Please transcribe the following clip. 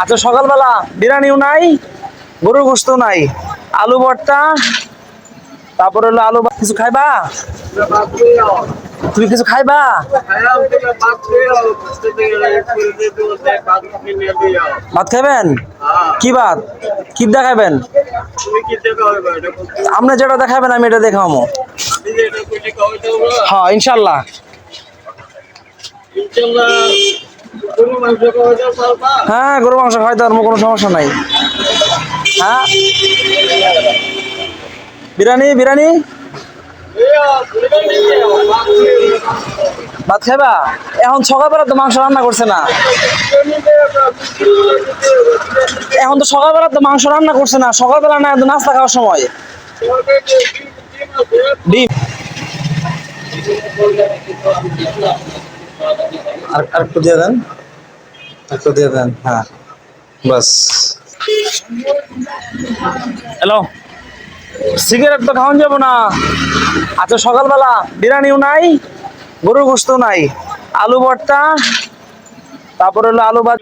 আচ্ছা সকালবেলা বিরিয়ানিও নাই গরুর গোস্ত নাই আলু ভর্তা তারপরে হলো আলু কিছু খাইবা? তুমি কিছু খাইবা? ভাত খাবেন কি ভাত? কি দেখাবেন আপনি যেটা দেখাবেন আমি এটা দেখাবো। হ্যাঁ ইনশাল্লাহ হ্যাঁ গরু, মাংস খাইতে পারব কোনো সমস্যা নাই। হ্যাঁ? বিরিয়ানি বিরিয়ানি? ভাত খাইবা? এখন সকালবেলা তো মাংস রান্না করছে না। এখন তো সকালবেলা তো মাংস রান্না করছে না। সকালবেলা না নাস্তা খাওয়ার সময়। ডিম। আর আর একটু দিয়ে দেন। একটু দিয়ে দেন হ্যাঁ। বাস। হ্যালো সিগারেট তো খাওয়ান যাব না। আচ্ছা সকালবেলা বিরিয়ানিও নাই, গরুর গোস্ত নাই। আলু ভর্তা, তারপরে হলো আলু ভাত